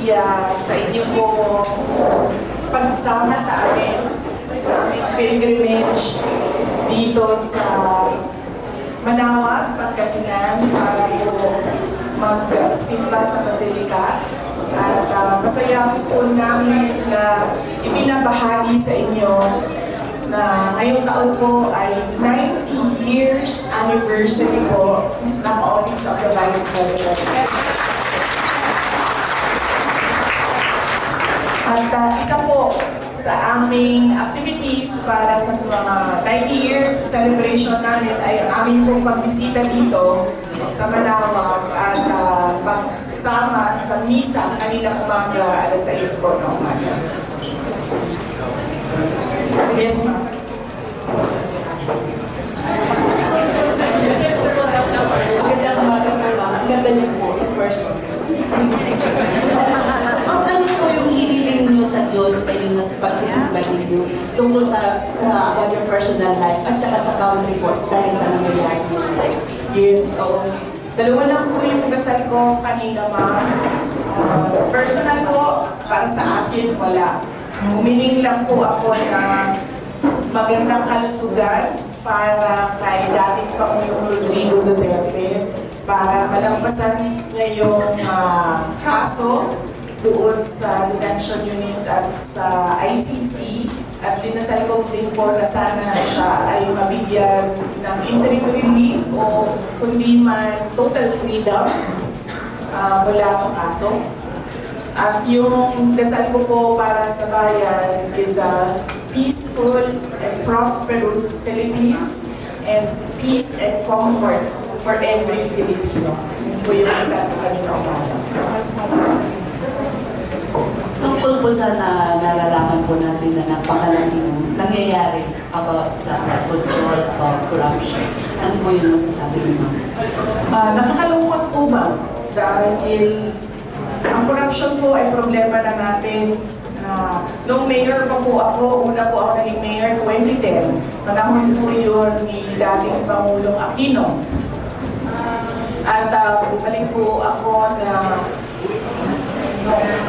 media sa inyo po pagsama sa amin sa aming pilgrimage dito sa Manawag, Pagkasinan para po magsimba sa Basilika. At ah, masaya po namin na ibinabahagi sa inyo na ngayong taon po ay 90 years anniversary po ng Office of the Vice President. At ah, isa po sa aming activities para sa mga 90 years celebration namin ay ang aming pong pagbisita dito sa Manawag at ah, pagsama sa misa kanina umaga alas 6 po ng umaga. Yes, ma'am. Magandang umaga po ma'am. Ang ganda niyo po in person. Ma'am, ano po yung hiniling niyo sa Diyos ninyo tungkol sa uh, about your personal life at saka sa country po dahil sa nangyayari? Yes, so dalawa lang po yung dasal ko kanina, ma'am. Ah, personal po, para sa akin, wala. Humiling lang po ako na magandang kalusugan para kay dating Pangulong Rodrigo Duterte para malampasan niya yung ah, kaso doon sa detention unit at sa ICC at dinasal ko din po na sana siya ay mabigyan ng interim release o kundi man total freedom ah, mula sa kaso. At yung dasal ko po para sa bayan is a peaceful and prosperous Philippines and peace and comfort for every Filipino. Yun po yung dasal ko kanina umaga. Po sa na, nalalaman po natin na napakalaking nangyayari about sa control about corruption. Ano po yung masasabi niyo ma'am? Ah, nakakalungkot po ba? Dahil ang corruption po ay problema na natin. na nung mayor pa po ako, una po ako naging mayor 2010. Panahon po yun ni dating Pangulong Aquino. At ah, bumalik po ako na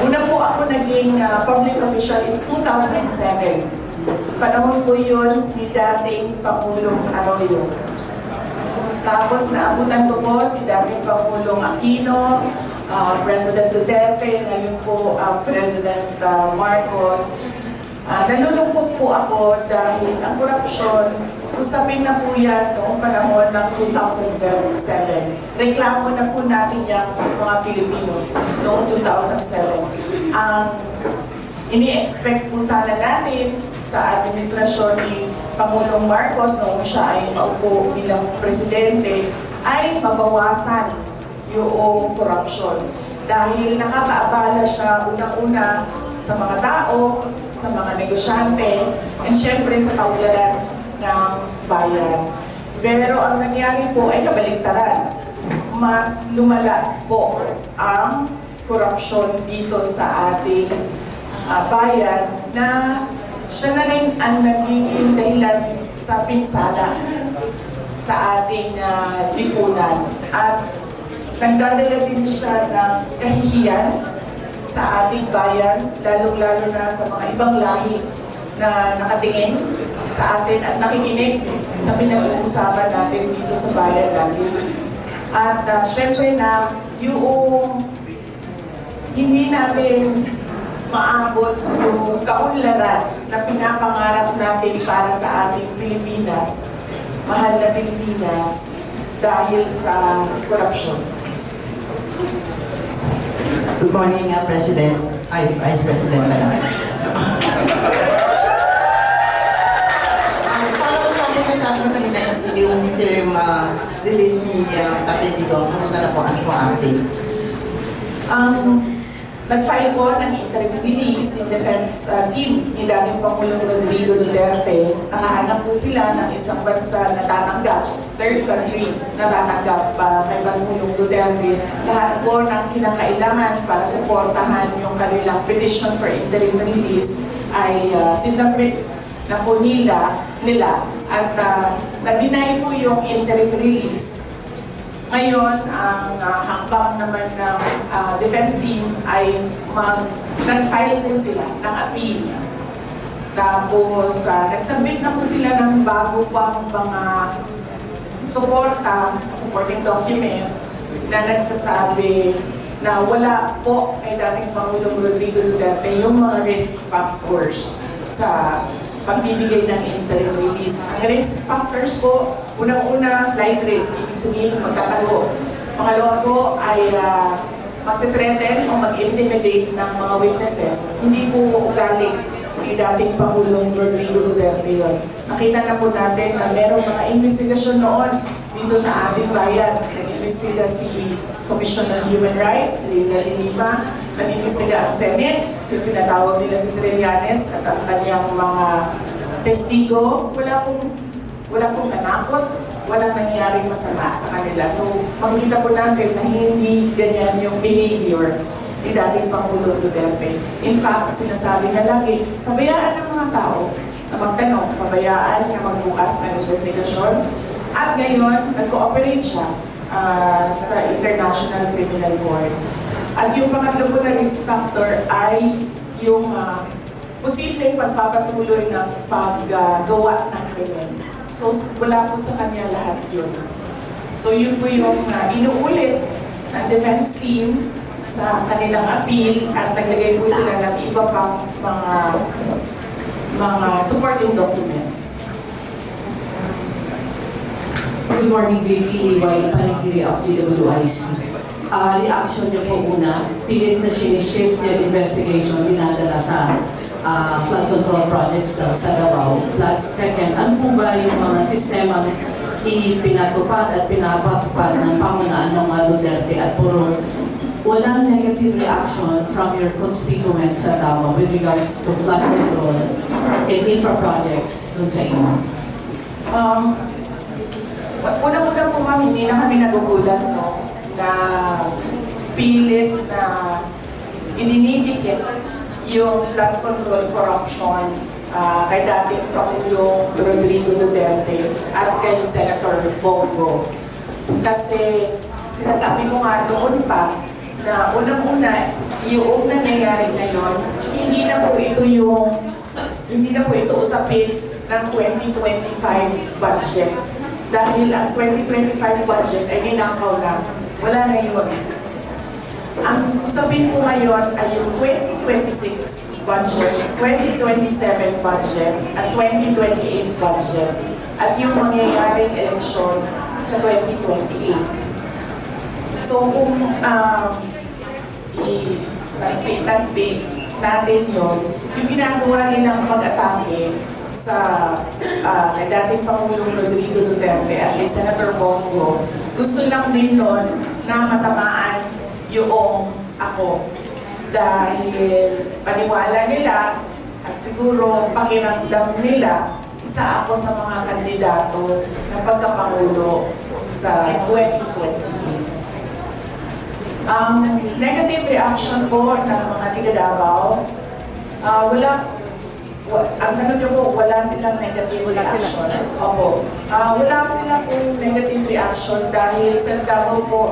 Una po ako naging ah, public official is 2007. Panahon po yun ni dating Pangulong Arroyo. Tapos naabutan ko po si dating Pangulong Aquino, ah, President Duterte, ngayon po ang President ah, Marcos. Ah, nalulungkot po ako dahil ang korupsyon, usapin na po yan noong panahon ng 2007. Reklamo na po natin yan mga Pilipino noong 2007. Ang ini-expect po sana natin sa administrasyon ni Pangulong Marcos noong siya ay maupo bilang presidente ay mabawasan yung korupsyon. Dahil nakakaabala siya unang-una sa mga tao, sa mga negosyante, and syempre sa kaularan ng bayan. Pero ang nangyari po ay kabaligtaran. Mas lumala po ang korupsyon dito sa ating ah, bayan na siya na rin ang nagiging dahilan sa pinsala sa ating ah, lipunan. At nagdadala din siya ng kahihiyan sa ating bayan, lalong-lalo na sa mga ibang lahi na nakatingin sa atin at nakikinig sa pinag-uusapan natin dito sa bayan natin. At ah, syempre na yung hindi natin maabot yung kaunlaran na pinapangarap natin para sa ating Pilipinas, mahal na Pilipinas, dahil sa korupsyon. Good morning, uh, President. Ay, Vice President na lang. Yung interim uh, release ni uh, Tatay Digong. Kumusta na po? Ano po update? Ang nag-file po ng interim release yung defense uh, team ni dating Pangulong Rodrigo Duterte. Nakahanap po sila ng isang bansa na tatanggap, third country na tatanggap pa kay Pangulong Duterte. Lahat po ng kinakailangan para suportahan yung kanilang petition for interim release ay uh, sinabit na po nila, nila at uh, na-deny po yung interim release Ngayon, ang uh, hakbang naman ng ah, defense team ay mag nag-file po sila ng appeal. Tapos, uh, nagsubmit na po sila ng bago pang mga suporta, supporting documents na nagsasabi na wala po kay dating Pangulong Rodrigo Duterte yung mga risk factors sa pagbibigay ng interim release. Ang risk factors po, unang-una, flight risk, ibig sabihin magtatago. Pangalawa po ay uh, magte-threaten o mag-intimidate ng mga witnesses. Hindi po galing ni dating Pangulong Rodrigo Duterte yun. Nakita na po natin na merong mga investigasyon noon dito sa ating bayan. Nag-imbestiga si Commission on Human Rights, Leila de Lima, nag-imbestiga ang Senate, pinatawag nila si Trillanes at ang kanyang mga testigo. Wala pong, wala pong nanakot, walang nangyaring masama sa kanila. So, makikita po natin na hindi ganyan yung behavior ni dating Pangulong Duterte. In fact, sinasabi na lagi, pabayaan ng mga tao na magtanong, pabayaan na magbukas ng investigasyon. At ngayon, nag-cooperate siya ah, sa International Criminal Court. At yung pangatlo po na risk factor ay yung uh, posibleng pagpapatuloy ng paggawa ng krimen. So, wala po sa kanya lahat yun. So, yun po yung uh, inuulit ng defense team sa kanilang appeal at naglagay po sila ng iba pang mga mga supporting documents. Good morning, VP Panagiri of DWIC. Ah, reaction niya po una, pilit na siya shift yung investigation dinadala sa ah, flood control projects daw sa Davao. Plus second, ano po ba yung mga sistema ipinatupad at pinapatupad ng pamunaan ng mga Duterte at puro walang negative reaction from your constituents sa Davao with regards to flood control and infra projects dun sa inyo? Um, Unang-una po ma'am, hindi na kami nagugulat no, na pilit na ininidikit yung flood control corruption ah, kay dating Pangulong Rodrigo Duterte at kay Senator Bongo. Kasi sinasabi ko nga noon pa na unang-una, yung nangyayari ngayon, hindi na po ito yung hindi na po ito usapin ng 2025 budget. Dahil ang 2025 budget ay ninakaw na, wala na yun. Ang usapin po ngayon ay yung 2026 budget, 2027 budget, at 2028 budget, at yung mangyayaring eleksyon sa 2028. So kung um, i-tagpi natin yun, yung ginagawa nilang pag-atake sa uh, kay dating Pangulong Rodrigo Duterte at kay Senator Bongo, gusto lang din nun na matamaan yung ako. Dahil paniwala nila at siguro pakiramdam nila, isa ako sa mga kandidato na pagkapangulo sa 2028. Ang negative reaction po ng mga tiga Davao, ah, wala, wa, ang ano nyo po, wala silang negative reaction. Opo. Ah, wala sila pong negative reaction dahil sa Davao po,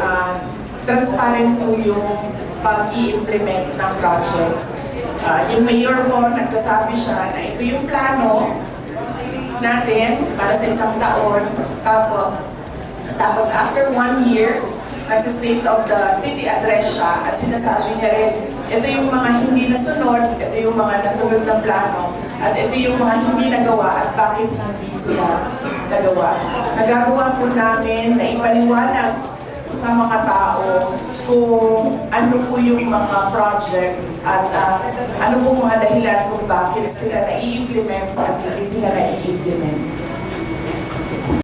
ah, transparent po yung pag-i-implement ng projects. Ah, yung mayor po, nagsasabi siya na ito yung plano natin para sa isang taon. Tapos, tapos after one year, nagsa-state of the city address siya at sinasabi niya rin, ito yung mga hindi nasunod, ito yung mga nasunod ng plano, at ito yung mga hindi nagawa at bakit hindi sila nagawa. Nagagawa po namin na ipaliwanag sa mga tao kung ano po yung mga projects at ah, ano po mga dahilan kung bakit sila na-implement at hindi sila na-implement.